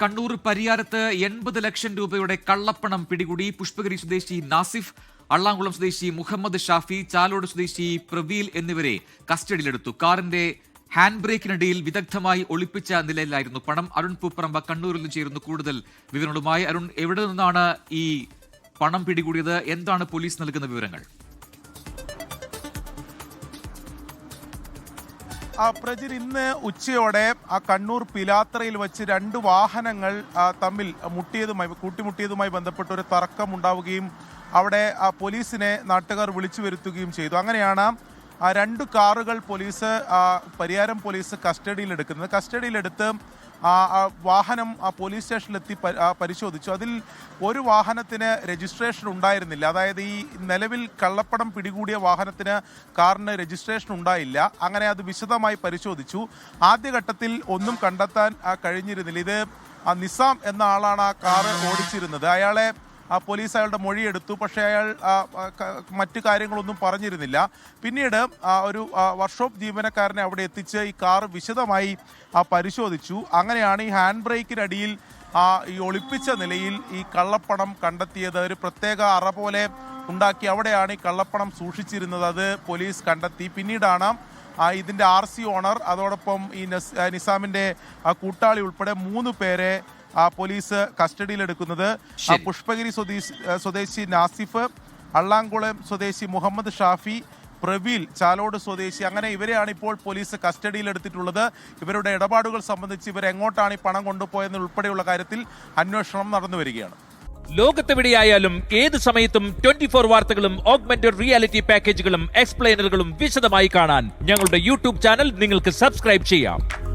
കണ്ണൂർ പരിയാരത്ത് എൺപത് ലക്ഷം രൂപയുടെ കള്ളപ്പണം പിടികൂടി പുഷ്പഗിരി സ്വദേശി നാസിഫ് അള്ളാംകുളം സ്വദേശി മുഹമ്മദ് ഷാഫി ചാലോട് സ്വദേശി പ്രവീൽ എന്നിവരെ കസ്റ്റഡിയിലെടുത്തു. കാറിന്റെ ഹാൻഡ് ബ്രേക്കിനിടയിൽ വിദഗ്ധമായി ഒളിപ്പിച്ച നിലയിലായിരുന്നു പണം. അരുൺ പൂപ്പറമ്പ കണ്ണൂരിൽ നിന്ന് ചേരുന്നു. കൂടുതൽ വിവരങ്ങളുമായി അരുൺ എവിടെ നിന്നാണ് ഈ പണം പിടികൂടിയത്? എന്താണ് പോലീസ് നൽകുന്ന വിവരങ്ങൾ? പ്രജിൽ ഇന്ന് ഉച്ചയോടെ ആ കണ്ണൂർ പിലാത്രയിൽ വെച്ച് രണ്ട് വാഹനങ്ങൾ തമ്മിൽ മുട്ടിയതുമായി കൂട്ടിമുട്ടിയതുമായി ബന്ധപ്പെട്ട് ഒരു തർക്കം ഉണ്ടാവുകയും അവിടെ പോലീസിനെ നാട്ടുകാർ വിളിച്ചു വരുത്തുകയും ചെയ്തു. അങ്ങനെയാണ് ആ രണ്ട് കാറുകൾ പോലീസ് പരിയാരം പോലീസ് കസ്റ്റഡിയിൽ കസ്റ്റഡിയിലെടുക്കുന്നത്. കസ്റ്റഡിയിലെടുത്ത് വാഹനം ആ പോലീസ് സ്റ്റേഷനിലെത്തി പരിശോധിച്ചു. അതിൽ ഒരു വാഹനത്തിന് രജിസ്ട്രേഷൻ ഉണ്ടായിരുന്നില്ല. അതായത് ഈ നിലവിൽ കള്ളപ്പടം പിടികൂടിയ വാഹനത്തിന് കാറിന് രജിസ്ട്രേഷൻ ഉണ്ടായില്ല. അങ്ങനെ അത് വിശദമായി പരിശോധിച്ചു. ആദ്യഘട്ടത്തിൽ ഒന്നും കണ്ടെത്താൻ കഴിഞ്ഞിരുന്നില്ല. ഇത് നിസാം എന്ന ആളാണ് ആ കാറ് ഓടിച്ചിരുന്നത്. അയാളെ ആ പോലീസ് അയാളുടെ മൊഴിയെടുത്തു പക്ഷേ അയാൾ മറ്റു കാര്യങ്ങളൊന്നും പറഞ്ഞിരുന്നില്ല. പിന്നീട് ഒരു വർക്ക്ഷോപ്പ് ജീവനക്കാരനെ അവിടെ എത്തിച്ച് ഈ കാർ വിശദമായി പരിശോധിച്ചു. അങ്ങനെയാണ് ഈ ഹാൻഡ് ബ്രേക്കിനടിയിൽ ഈ ഒളിപ്പിച്ച നിലയിൽ ഈ കള്ളപ്പണം കണ്ടെത്തിയത്. ഒരു പ്രത്യേക അറ പോലെ ഉണ്ടാക്കി അവിടെയാണ് ഈ കള്ളപ്പണം സൂക്ഷിച്ചിരുന്നത്. അത് പോലീസ് കണ്ടെത്തി. പിന്നീടാണ് ഇതിന്റെ ആർ സി ഓണർ അതോടൊപ്പം ഈ നിസാമിന്റെ കൂട്ടാളി ഉൾപ്പെടെ മൂന്ന് പേരെ പോലീസ് കസ്റ്റഡിയിലെടുക്കുന്നത്. ആ. പുഷ്പഗിരി സ്വദേശി ആ, സ്വദേശി നാസിഫ് അള്ളാംകുളം സ്വദേശി മുഹമ്മദ് ഷാഫി പ്രവീൽ ചാലോട് സ്വദേശി അങ്ങനെ ഇവരെയാണ് ഇപ്പോൾ പോലീസ് കസ്റ്റഡിയിലെടുത്തിട്ടുള്ളത്. ഇവരുടെ ഇടപാടുകൾ സംബന്ധിച്ച് ഇവർ എങ്ങോട്ടാണ് ഈ പണം കൊണ്ടുപോയെന്ന് ഉൾപ്പെടെയുള്ള കാര്യത്തിൽ അന്വേഷണം നടന്നു വരികയാണ്. ലോകത്തെവിടെയായാലും ഏത് സമയത്തും ട്വന്റി ഫോർ വാർത്തകളും ഓഗ്മെന്റഡ് റിയാലിറ്റി പാക്കേജുകളും എക്സ്പ്ലെയിനറുകളും വിശദമായി കാണാൻ ഞങ്ങളുടെ യൂട്യൂബ് ചാനൽ നിങ്ങൾക്ക് സബ്സ്ക്രൈബ് ചെയ്യാം.